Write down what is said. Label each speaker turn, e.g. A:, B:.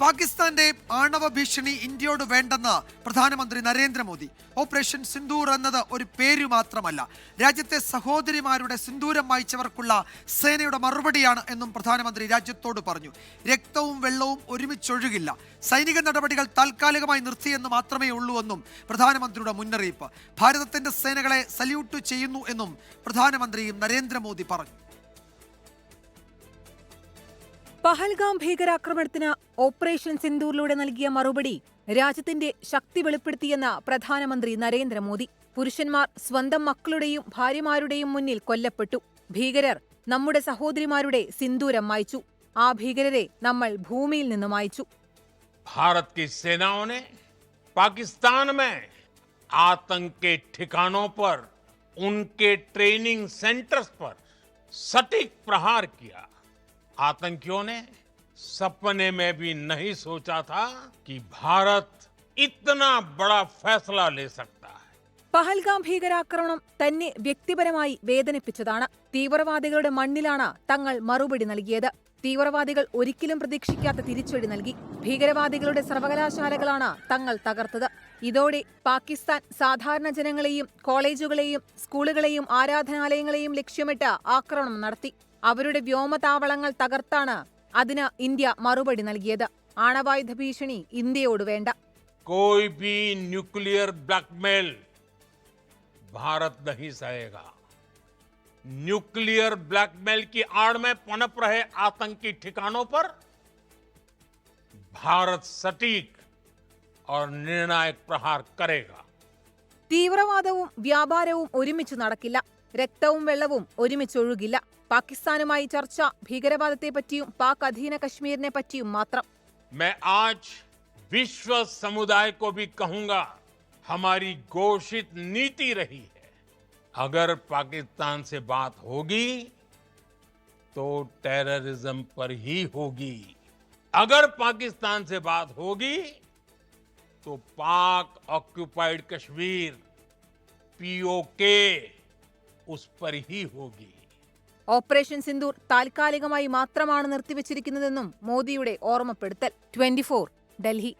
A: പാകിസ്ഥാന്റെ ആണവ ഭീഷണി ഇന്ത്യയോട് വേണ്ടെന്ന് പ്രധാനമന്ത്രി നരേന്ദ്രമോദി. ഓപ്പറേഷൻ സിന്ദൂർ എന്നത് ഒരു പേരു മാത്രമല്ല. രാജ്യത്തെ സഹോദരിമാരുടെ സിന്ദൂരം വായിച്ചവർക്കുള്ള സേനയുടെ മറുപടിയാണ് എന്നും പ്രധാനമന്ത്രി രാജ്യത്തോട് പറഞ്ഞു. രക്തവും വെള്ളവും ഒരുമിച്ചൊഴുകില്ല. സൈനിക നടപടികൾ താൽക്കാലികമായി നിർത്തിയെന്ന് മാത്രമേ ഉള്ളൂ എന്നും പ്രധാനമന്ത്രിയുടെ മുന്നറിയിപ്പ്. ഭാരതത്തിന്റെ സേനകളെ സല്യൂട്ട് ചെയ്യുന്നു എന്നും പ്രധാനമന്ത്രിയും നരേന്ദ്രമോദി പറഞ്ഞു.
B: പഹൽഗാം ഭീകരാക്രമണത്തിന് ഓപ്പറേഷൻ സിന്ദൂറിലൂടെ നൽകിയ മറുപടി രാജ്യത്തിന്റെ ശക്തി വെളിപ്പെടുത്തിയെന്ന് പ്രധാനമന്ത്രി നരേന്ദ്രമോദി പുരുഷന്മാർ സ്വന്തം മക്കളുടെയും ഭാര്യമാരുടെയും മുന്നിൽ കൊല്ലപ്പെട്ടു ഭീകരർ നമ്മുടെ സഹോദരിമാരുടെ സിന്ദൂരം മായ്ച്ചു ആ ഭീകരരെ നമ്മൾ ഭൂമിയിൽ നിന്ന് മായ്ച്ചു
C: भारत की सेनाओं ने पाकिस्तान में आतंक के ठिकानों पर उनके ट्रेनिंग सेंटर्स पर सटीक प्रहार किया आतंकियों ने सपने में भी नहीं सोचा था कि भारत इतना बड़ा फैसला ले सकता है
B: പഹൽഗാം ഭീകരാക്രമണം തന്നെ വ്യക്തിപരമായി വേദനിപ്പിച്ചതാണ് തീവ്രവാദികളുടെ മണ്ണിലാണ് തങ്ങൾ മറുപടി നൽകിയത് തീവ്രവാദികൾ ഒരിക്കലും പ്രതീക്ഷിക്കാത്ത തിരിച്ചടി നൽകി ഭീകരവാദികളുടെ സർവകലാശാലകളാണ് തങ്ങൾ തകർത്തത് ഇതോടെ പാകിസ്ഥാൻ സാധാരണ ജനങ്ങളെയും കോളേജുകളെയും സ്കൂളുകളെയും ആരാധനാലയങ്ങളെയും ലക്ഷ്യമിട്ട് ആക്രമണം നടത്തി അവരുടെ വ്യോമതാവളങ്ങൾ തകർത്താണ് അതിന് ഇന്ത്യ മറുപടി നൽകിയത് ആണവായുധ ഭീഷണി ഇന്ത്യയോട് വേണ്ട
C: कोई भी न्यूक्लियर ब्लैकमेल भारत नहीं सहेगा न्यूक्लियर ब्लैकमेल की आड़ में पनप रहे आतंकी ठिकानों पर भारत सटीक और निर्णायक प्रहार करेगा
B: തീവ്രവാദവും വ്യാപാരവും ഒരുമിച്ച് നടക്കില്ല രക്തവും വെള്ളവും ഒരുമിച്ചൊഴുകില്ല പാകിസ്ഥാനുമായി ചർച്ച ഭീകരവാദത്തെപ്പറ്റിയും പാക് അധീന കശ്മീരിനെ പറ്റിയും മാത്രം
C: मैं आज विश्व समुदाय को भी कहूंगा हमारी घोषित नीति रही है अगर पाकिस्तान से बात होगी तो टेररिज्म पर ही होगी अगर पाकिस्तान से बात होगी तो पाक ऑक्युपाइड कश्मीर पीओके उस पर ही होगी
B: ഓപ്പറേഷൻ സിന്ദൂർ താൽക്കാലികമായി മാത്രമാണ് നിർത്തിവച്ചിരിക്കുന്നതെന്നും മോദിയുടെ ഓർമ്മപ്പെടുത്തൽ ട്വന്റി ഡൽഹി